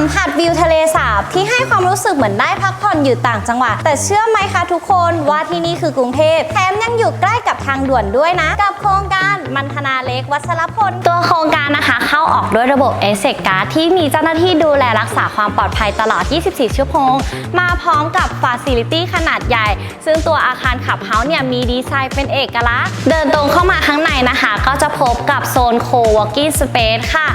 มผัสวิวทะเลสาบที่ให้ความรู้สึกเหมือนได้พักผ่อนอยู่ต่างจังหวัด แต่เชื่อไหมคะทุกคนว่าที่นี่คือกรุงเทพแถมยังอยู่ใกล้กับทางด่วนด้วยนะ กับโครงการมันธนาเล็กวัชรพล ตัวโครงการนะคะ เข้าออกด้วยระบบเอเซกาที่มีเจ้าหน้าที่ดูแลรักษาความปลอดภัยตลอด 24 ชั่วโมง มาพร้อมกับฟ a ซิลิตี้ขนาดใหญ่ ซึ่งตัวอาคารขับเฮาส์เนี่ยมีดีไซน์เป็นเอกลักษณ์ เดินตรงเข้ามาข้างในนะคะ ก็จะพบกับโซนโค working space ค่ะ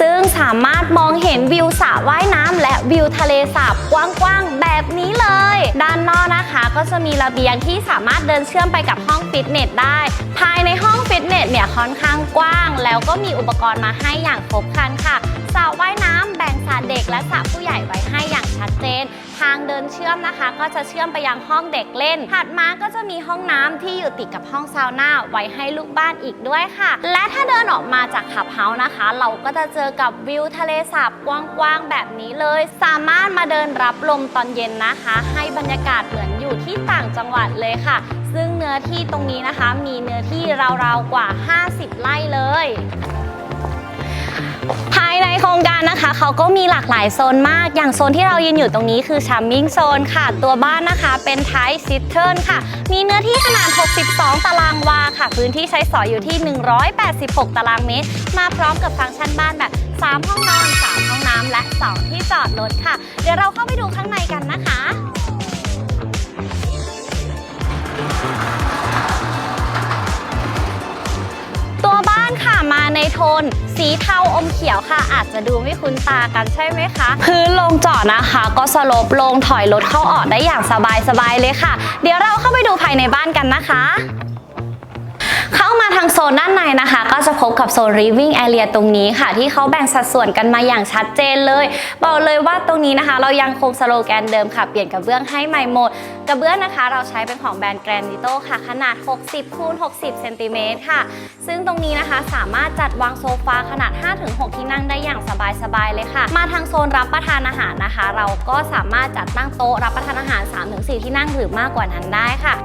ซึ่งสามารถมองเห็นวิวสระว่ายน้ำและวิวทะเลสาบกว้างๆ แบบนี้เลย ด้านนอกนะคะก็จะมีระเบียงที่สามารถเดินเชื่อมไปกับห้องฟิตเนสได้ ภายในห้องฟิตเนสเนี่ยค่อนข้างกว้าง แล้วก็มีอุปกรณ์มาให้อย่างครบครันค่ะสระว่ายน้ำแบ่ง ระเด็กและสระผู้ใหญ่ไว้ให้อย่างชัดเจน ทางเดินเชื่อมนะคะ ก็จะเชื่อมไปยังห้องเด็กเล่น ถัดมาก็จะมีห้องน้ำที่อยู่ติดกับห้องซาวน่าไว้ให้ลูกบ้านอีกด้วยค่ะ และถ้าเดินออกมาจากขับเฮาส์นะคะ เราก็จะเจอกับวิวทะเลสาบกว้างๆแบบนี้เลย สามารถมาเดินรับลมตอนเย็นนะคะ ให้บรรยากาศเหมือนอยู่ที่ต่างจังหวัดเลยค่ะ ซึ่งเนื้อที่ตรงนี้นะคะ มีเนื้อที่ราวๆกว่า 50 ไร่เลยายในโครงการนะคะเขาก็มีหลากหลายโซนมาก อย่างโซนที่เรายืนอยู่ตรงนี้คือชัมมิงโซนค่ะ ตัวบ้านนะคะเป็นไทซิสเทิร์นค่ะ มีเนื้อที่ขนาด 62 ตารางวาค่ะ พื้นที่ใช้สอยอยู่ที่ 186 ตารางเมตร มาพร้อมกับฟังก์ชันบ้านแบบ 3 ห้องนอน 3 ห้องน้ำและ 2 ที่จอดรถค่ะ เดี๋ยวเราเข้าไปดูข้างในกันนะคะ ในโทน สีเทาอมเขียวค่ะ อาจจะดูไม่คุ้นตากันใช่ไหมคะ พื้นลงจอดนะคะ ก็สลบลงถอยรถเข้าออกได้อย่างสบายๆเลยค่ะ เดี๋ยวเราเข้าไปดูภายในบ้านกันนะคะเข้ามาทางโซนด้านในนะคะ ก็จะพบกับโซน living area ตรงนี้ค่ะ ที่เขาแบ่งสัดส่วนกันมาอย่างชัดเจนเลย บอกเลยว่าตรงนี้นะคะ เรายังคงสโลแกนเดิมค่ะ เปลี่ยนกระเบื้องให้ใหม่หมด กระเบื้องนะคะเราใช้เป็นของแบรนด์ Granito ค่ะ ขนาด 60คูณ60เซนติเมตรค่ะ ซึ่งตรงนี้นะคะสามารถจัดวางโซฟาขนาด 5-6 ที่นั่งได้อย่างสบายๆเลยค่ะ มาทางโซนรับประทานอาหารนะคะ เราก็สามารถจัดตั้งโต๊ะรับประทานอาหาร 3-4 ที่นั่งหรือมากกว่านั้นได้ค่ะ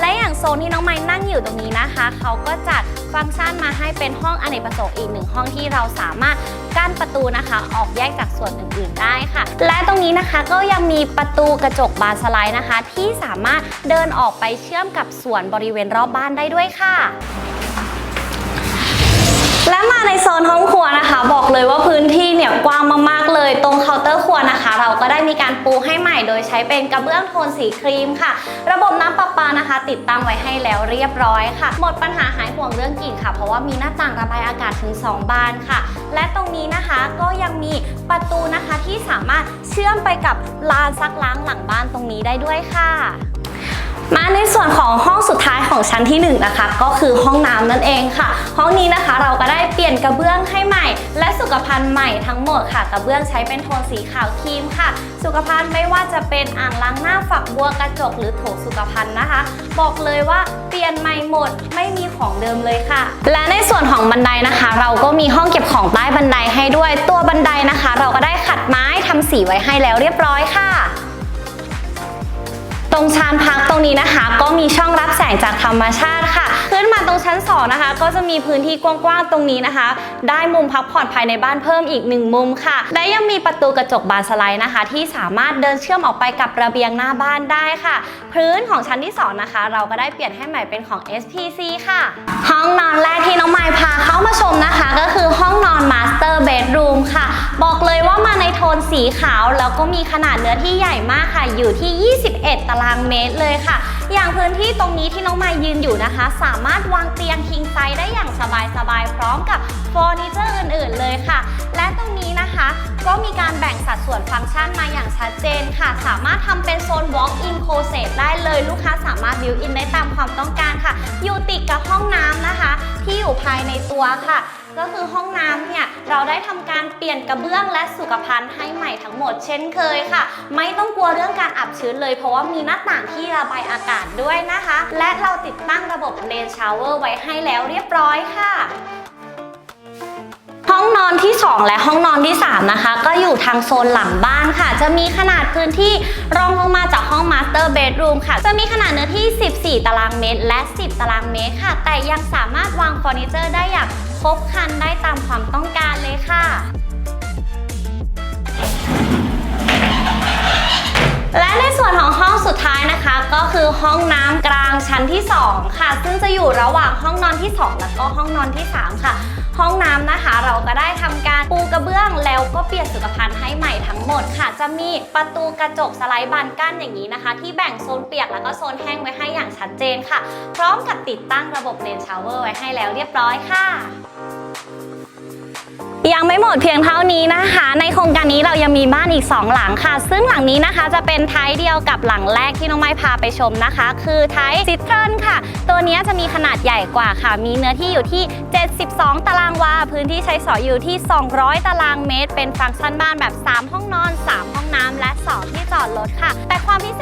และอย่างโซนที่น้องไม้นั่งอยู่ตรงนี้นะคะ เขาก็จัดฟังก์ชันมาให้เป็นห้องอเนกประสงค์อีกหนึ่งห้องที่เราสามารถ กั้นประตูนะคะ ออกแยกจากส่วนอื่นๆได้ค่ะ และตรงนี้นะคะก็ยังมีประตูกระจกบานสไลด์นะคะ ที่สามารถเดินออกไปเชื่อมกับส่วนบริเวณรอบบ้านได้ด้วยค่ะและมาในโซนห้องครัวนะคะ บอกเลยว่าพื้นที่เนี่ยกว้างมากๆเลย ตรงเคาน์เตอร์ครัวนะคะ เราก็ได้มีการปูให้ใหม่โดยใช้เป็นกระเบื้องโทนสีครีมค่ะ ระบบน้ำประปานะคะ ติดตั้งไว้ให้แล้วเรียบร้อยค่ะ หมดปัญหาหายห่วงเรื่องกลิ่นค่ะ เพราะว่ามีหน้าต่างระบายอากาศถึง 2 บานค่ะ และตรงนี้นะคะก็ยังมีประตูนะคะที่สามารถเชื่อมไปกับลานซักล้างหลังบ้านตรงนี้ได้ด้วยค่ะ มาในส่วนของห้องสุดท้ายของชั้นที่1นะคะก็คือห้องน้ำนั่นเองค่ะ ห้องนี้นะคะเราก็ได้เปลี่ยนกระเบื้องให้ใหม่ และสุขภัณฑ์ใหม่ทั้งหมดค่ะ กระเบื้องใช้เป็นโทนสีขาวครีมค่ะ สุขภัณฑ์ไม่ว่าจะเป็นอ่างล้างหน้าฝักบัวกระจกหรือโถสุขภัณฑ์นะคะ บอกเลยว่าเปลี่ยนใหม่หมดไม่มีของเดิมเลยค่ะ และในส่วนของบันไดนะคะ เราก็มีห้องเก็บของใต้บันไดให้ด้วยตัวบันไดนะคะ เราก็ได้ขัดไม้ทำสีไว้ให้แล้วเรียบร้อยค่ะ ตรงชานพักตรงนี้นะคะ ก็มีช่องรับแสงจากธรรมชาติค่ะ ขึ้นมาตรงชั้น 2 นะคะ ก็จะมีพื้นที่กว้างๆตรงนี้นะคะ ได้มุมพักผ่อนภายในบ้านเพิ่มอีกหนึ่งมุมค่ะ และยังมีประตูกระจกบานสไลด์นะคะ ที่สามารถเดินเชื่อมออกไปกับระเบียงหน้าบ้านได้ค่ะ พื้นของชั้นที่ 2 นะคะ เราก็ได้เปลี่ยนให้ใหม่เป็นของ SPC ค่ะ ห้องนอนแรกที่น้องไมายพาเข้ามาชมนะคะ ก็คือห้องนอน Master Bedroom ค่ะ บอกเลยว่ามาในโทนสีขาว แล้วก็มีขนาดเนื้อที่ใหญ่มากค่ะ อยู่ที่ 21ตารางเมตรเลยค่ะ อย่างพื้นที่ตรงนี้ที่น้องมายยืนอยู่นะคะ สามารถวางเตียงคิงไซส์ได้อย่างสบายๆ พร้อมกับเฟอร์นิเจอร์อื่นๆเลยค่ะ และตรงนี้นะคะ ก็มีการแบ่งสัดส่วนฟังก์ชันมาอย่างชัดเจนค่ะ สามารถทำเป็นโซน walk-in closet ได้เลยลูกค้าสามารถ build in ได้ตามความต้องการค่ะ อยู่ติดกับห้องน้ำนะคะ ที่อยู่ภายในตัวค่ะ ก็คือห้องน้ำเนี่ย เราได้ทำการเปลี่ยนกระเบื้องและสุขภัณฑ์ให้ใหม่ทั้งหมดเช่นเคยค่ะ ไม่ต้องกลัวเรื่องการอับชื้นเลย เพราะว่ามีหน้าต่างที่ระบายอากาศด้วยนะคะ และเราติดตั้งระบบเลนชาวเวอร์ไว้ให้แล้วเรียบร้อยค่ะหห้องนอนที่ 2 และห้องนอนที่ 3 นะคะ ก็อยู่ทางโซนหลังบ้านค่ะ จะมีขนาดพื้นที่รองลงมาจากห้องมาสเตอร์เบดรูมค่ะ จะมีขนาดเนื้อที่ 14 ตารางเมตร และ 10 ตารางเมตรค่ะ แต่ยังสามารถวางเฟอร์นิเจอร์ได้อย่าง ครบคันได้ตามความต้องการเลยค่ะ และในส่วนของห้องสุดท้ายนะคะ ก็คือห้องน้ำกลางชั้นที่ 2 ค่ะ ซึ่งจะอยู่ระหว่างห้องนอนที่ 2 แล้วก็ห้องนอนที่ 3 ค่ะ ห้องน้ำนะคะ เราก็ได้ทำการปูกระเบื้องแล้วก็เปลี่ยนสุขภัณฑ์ให้ใหม่ทั้งหมดค่ะ จะมีประตูกระจกสไลด์บานกั้นอย่างนี้นะคะ ที่แบ่งโซนเปียกแล้วก็โซนแห้งไว้ให้อย่างชัดเจนค่ะ พร้อมกับติดตั้งระบบเลนชาวเวอร์ไว้ให้แล้วเรียบร้อยค่ะ ยังไม่หมดเพียงเท่านี้นะคะ ในโครงการนี้เรายังมีบ้านอีก 2 หลังค่ะ ซึ่งหลังนี้นะคะจะเป็นไทป์เดียวกับหลังแรกที่น้องไม้พาไปชมนะคะ คือไทป์ซิตเทิลค่ะ ตัวนี้จะมีขนาดใหญ่กว่าค่ะ มีเนื้อที่อยู่ที่ 72 ตารางวา พื้นที่ใช้สอยอยู่ที่ 200 ตารางเมตร เป็นฟังก์ชันบ้านแบบ 3 ห้องนอน 3 ห้องน้ำและ 2 ที่จอดรถค่ะ แต่ความพิเศษ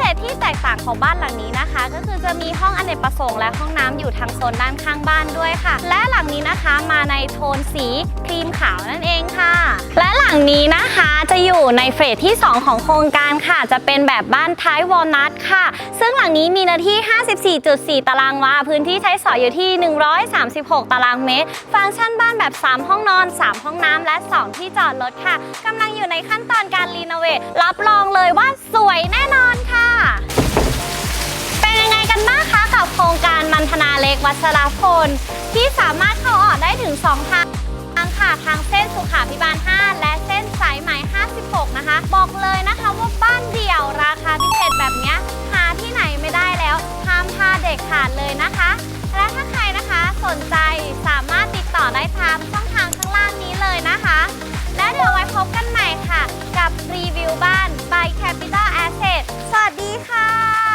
ของบ้านหลังนี้นะคะ ก็คือจะมีห้องอเนกประสงค์และห้องน้ำอยู่ทางโซนด้านข้างบ้านด้วยค่ะ และหลังนี้นะคะมาในโทนสีครีมขาวนั่นเองค่ะ และหลังนี้นะคะจะอยู่ในเฟสที่ 2 ของโครงการค่ะ จะเป็นแบบบ้านท้ายวอลนัทค่ะ ซึ่งหลังนี้มีเนื้อที่ 54.4 ตารางวา พื้นที่ใช้สอยอยู่ที่ 136 ตารางเมตร ฟังก์ชันบ้านแบบ 3 ห้องนอน 3 ห้องน้ำและ 2 ที่จอดรถค่ะกำลังอยู่ในขั้นตอนการรีโนเวทรับรองเลยว่าสวยแน่นอนค่ะ กันบ้างคะกับโครงการมันธนาเล็กวัชรพล ที่สามารถเข้าออกได้ถึง 2 ทางทางค่ะทางเส้นสุขาพิบาล 5 และเส้นสายไหม 56 นะคะ บอกเลยนะคะว่าบ้านเดี่ยวราคาพิเศษแบบนี้หาที่ไหนไม่ได้แล้วห้ามพลาดเด็กขาดเลยนะคะ และถ้าใครนะคะสนใจสามารถติดต่อได้ตามช่องทางข้างล่างนี้เลยนะคะ และเดี๋ยวไว้พบกันใหม่ค่ะ กับรีวิวบ้าน by Capital Asset สวัสดีค่ะ